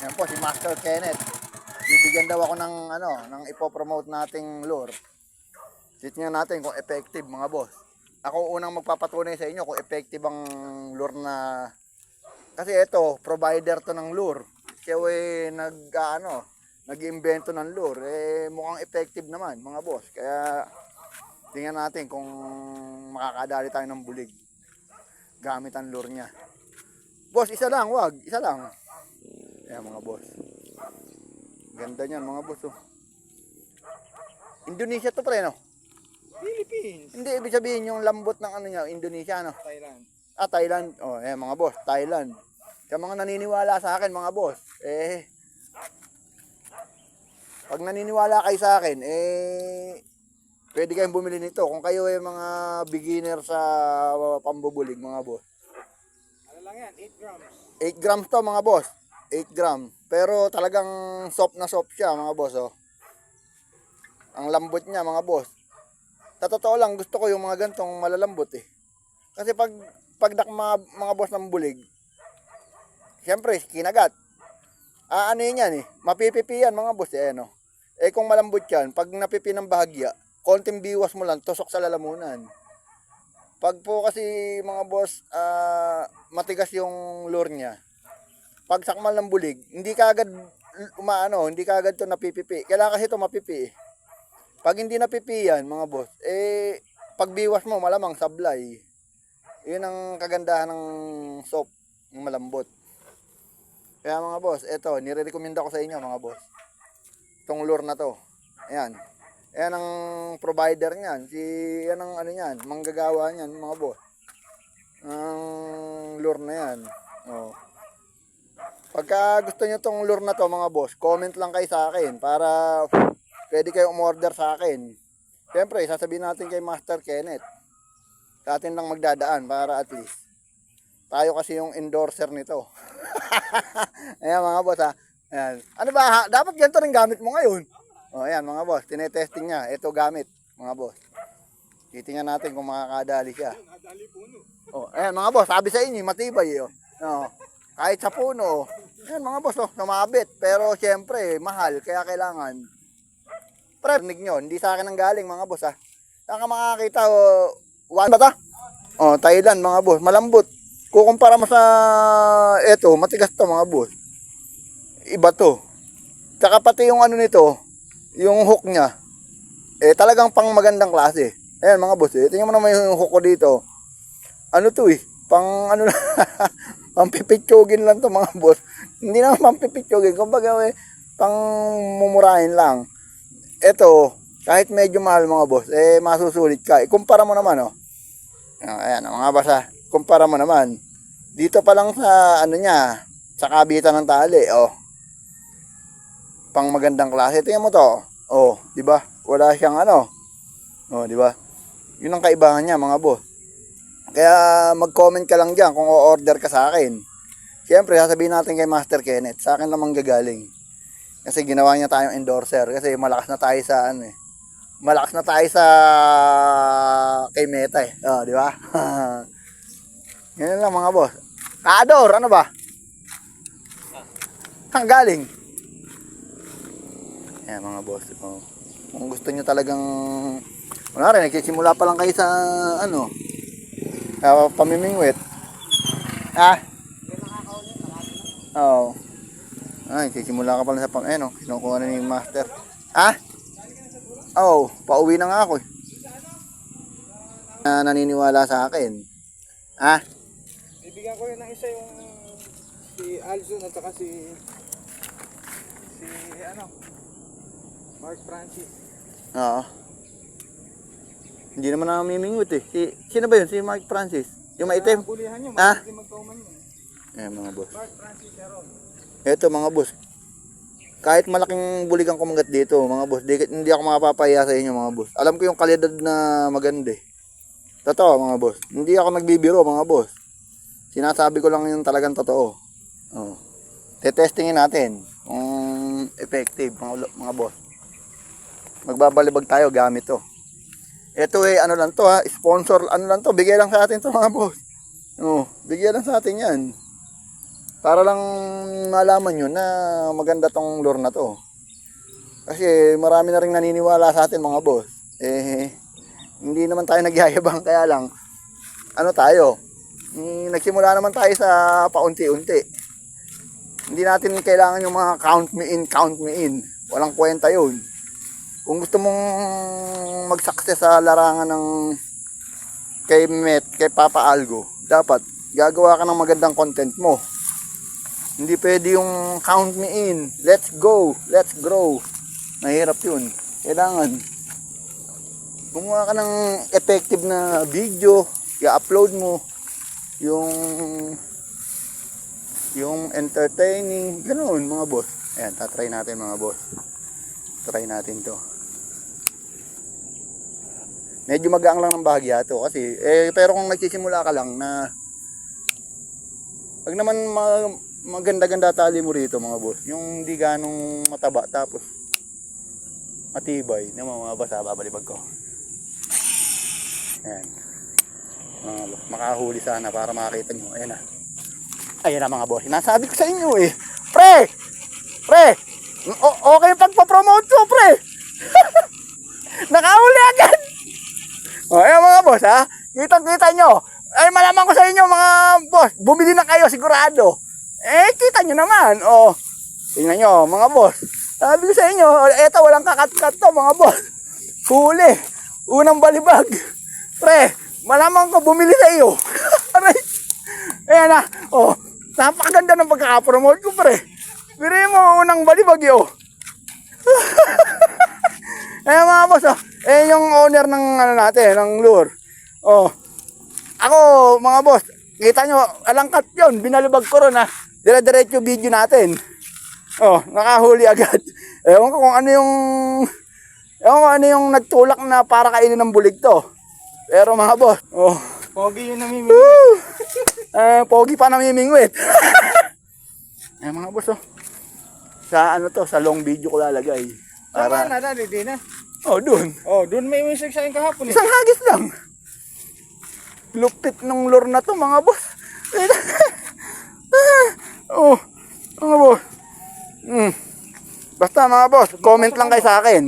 Yan po, si Master Kenneth. Bibigyan daw ako ng, ano, ng ipopromote nating lure. Titingnan natin kung effective, mga boss. Ako unang magpapatunay sa inyo kung effective ang lure na... Kasi ito, provider to ng lure. Kaya eh, nag, ano, nag-invento ng lure. Eh, mukhang effective naman, mga boss. Kaya, tingnan natin kung makakadali tayo ng bulig. Gamit ang lure niya. Boss, isa lang, wag. Isa lang. Ayan mga boss. Ganda niyan mga boss. Oh. Indonesia to pre, no? Philippines. Hindi, ibig sabihin yung lambot ng ano niya, Indonesia, no? Thailand. Ah, Thailand. Oh, eh mga boss, Thailand. Sa mga naniniwala sa akin, mga boss, eh, pag naniniwala kayo sa akin, eh, pwede kayong bumili nito. Kung kayo ay mga beginner sa pambubulig, mga boss. Ano lang yan? 8 grams. 8 grams to mga boss. 8 gram. Pero talagang soft na soft siya mga boss oh. Ang lambot niya mga boss. Sa totoo lang gusto ko yung mga gantong malalambot eh. Kasi pag pagdak mga, mga boss ng bulig, siyempre kinagat. Ah, ano yun yan eh. Mapipipi yan mga boss eh ano. Eh kung malambot yan, pag napipi ng bahagya, konting biwas mo lang, tusok sa lalamunan. Pag po kasi mga boss, ah, matigas yung lure niya, pag sakmal ng bulig, hindi kaagad umaano, hindi kaagad to napipipi. Kailangan kasi to mapipi. Pag hindi napipi yan, mga boss, eh, pagbiwas mo, malamang sablay. Yun ang kagandahan ng soap, yung malambot. Kaya mga boss, eto, nire-recommenda ko sa inyo mga boss. Itong lure na to. Ayan. Ayan ang provider niyan. Si, yan ang ano niyan, manggagawa niyan, mga boss. Ang lure na yan. Oh. Pagka gusto nyo tong lure na to mga boss, comment lang kayo sa akin para pwede kayo umorder sa akin. Siyempre, sasabihin natin kay Master Kenneth. Sa atin lang magdadaan para at least. Tayo kasi yung endorser nito. ayan mga boss ha. Ayan. Ano ba, ha? dapat ganito rin gamit mo ngayon. O ayan mga boss, tinetesting niya. Ito gamit mga boss. Titingnan natin kung makakadali siya. Puno. Oh, ayan mga boss, sabi sa inyo, matibay eh. Oh. Oh, kahit sa puno. Ayan mga boss, oh, sumabit. Pero syempre, mahal, kaya kailangan. Pre, rinig nyo, hindi sa akin ang galing mga boss ha. Saan ka makakita, oh, one ba ta? Oh, Thailand mga boss, malambot. Kukumpara mo sa eto, matigas to mga boss. Iba to. Tsaka pati yung ano nito, yung hook niya, eh talagang pang magandang klase. Ayan mga boss, eh, tingnan mo naman yung hook ko dito ano to eh, pang ano na, pang pipitsugin lang to mga boss. Hindi naman pang pipitsugin, kumbaga eh, pang mumurahin lang. Ito, kahit medyo mahal mga boss, eh masusulit ka. Ikumpara mo naman oh. Ayan, mga basa, kumpara mo naman. Dito pa lang sa ano niya, sa kabitan ng tali, oh. Pang magandang klase. Tingnan mo to. Oh, di ba? Wala siyang ano. Oh, di ba? Yun ang kaibahan niya, mga boss. Kaya mag-comment ka lang dyan kung o-order ka sa akin. Siyempre, sasabihin natin kay Master Kenneth, sa akin namang gagaling. Kasi ginawa niya tayong endorser. Kasi malakas na tayo sa ano eh. Malakas na tayo sa kay Meta eh. Oh, di ba? Yan lang mga boss. Kador, ano ba? Ang galing. Yan mga boss. Oh. Kung gusto niyo talagang wala rin, nagsisimula pa lang kayo sa ano, uh, pamimingwit. Ah? Oo. Oh. Ay, sisimula ka pala sa pam... Eh, no? Kinukuha na ni master. Ah? Oo. Oh, pauwi na nga ako eh. Na naniniwala sa akin. Ah? Bibigyan ko yun ng isa yung si Alzon at saka si si ano Mark Francis. Oo. Hindi naman na mamimingwit eh. Si, sino ba yun? Si Mike Francis? Yung maitim? Bulihan nyo, Ah? makikinig magkauman yun. Eh, mga boss. Mark Francis Heron. Eto mga boss. Kahit malaking buligang kumagat dito, mga boss, di, hindi ako makapapaya sa inyo mga boss. Alam ko yung kalidad na maganda eh. Totoo mga boss. Hindi ako nagbibiro mga boss. Sinasabi ko lang yung talagang totoo. Oh. Tetestingin natin kung effective mga, mga boss. Magbabalibag tayo gamit to. Ito eh, ano lang to ha, sponsor, ano lang to, bigay lang sa atin to mga boss. Oh, bigyan lang sa atin yan. Para lang malaman nyo na maganda tong lure na to. Kasi marami na rin naniniwala sa atin mga boss. Eh, hindi naman tayo nagyayabang kaya lang. Ano tayo? Mm, nagsimula naman tayo sa paunti-unti. Hindi natin kailangan yung mga count me in, count me in. Walang kwenta yun. Kung gusto mong mag-success sa larangan ng kay Met, kay Papa Algo, dapat gagawa ka ng magandang content mo. Hindi pwede yung count me in. Let's go. Let's grow. Mahirap yun. Kailangan gumawa ka ng effective na video, i-upload mo yung yung entertaining, ganoon mga boss. Ayan, tatry natin mga boss. Try natin to. Medyo magaang lang ng bahagya to kasi, eh, pero kung nagsisimula ka lang na pag naman ma- maganda-ganda tali mo rito mga boss, yung hindi ganong mataba tapos matibay, na ha, babalibag ko. Ayan. Mga boss, makahuli sana para makakita nyo. Ayan na. Ayan na mga boss. Nasabi ko sa inyo eh. Pre! Pre! O- okay pagpa-promote ko, pre! Nakahuli agad! O, ayan mga boss ha. Kitang-kita nyo. Ay, malaman ko sa inyo mga boss. Bumili na kayo sigurado. Eh, kita nyo naman. O, tingnan nyo mga boss. Sabi ko sa inyo, eto walang kakat-kat to mga boss. Huli. Unang balibag. Pre, malaman ko bumili sa iyo. Aray. Ayan na. Oh, napakaganda ng pagkakapromote ko, pre. Biri mo, unang balibag yo. Ayan mga boss, oh. Eh, yung owner ng ano natin, ng lure. Oh. Ako, mga boss, kita nyo, alangkat yon binalibag ko ron, ha. Dire-diretso video natin. Oh, nakahuli agad. Ewan ko kung ano yung... Ewan ko ano yung nagtulak na para kainin ng bulig to. Pero mga boss, oh, Pogi yung namimili. Woo! Eh, pogi pa namimingwit. eh, mga boss, oh. Sa ano to, sa long video ko lalagay. Tama Para, na, dali, di na. Oh, dun. Oh, doon may message sa akin kahapon eh. Isang hagis lang. Lupit ng lure na to, mga boss. oh, mga boss. Hmm. Basta mga boss, comment lang kayo sa akin.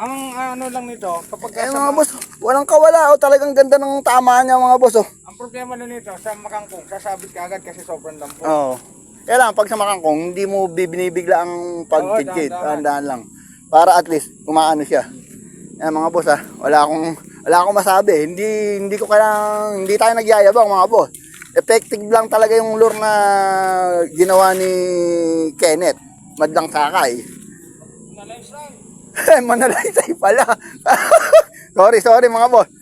Ang ano lang nito, kapag Eh mga boss, walang kawala. Oh, talagang ganda ng tama niya mga boss. Oh. ang problema na nito, sa makangkong, sasabit ka agad kasi sobrang lampo. Oo. Kaya lang, pag sa makangkong, hindi mo binibigla ang dahan-dahan. Dahan lang. Para at least, umaano siya. Yan mga boss ha, wala akong, wala akong masabi. Hindi, hindi ko kailangan, hindi tayo nagyayabang mga boss. Effective lang talaga yung lure na ginawa ni Kenneth. Madlang sakay. Manalaysay pala. sorry, sorry mga boss.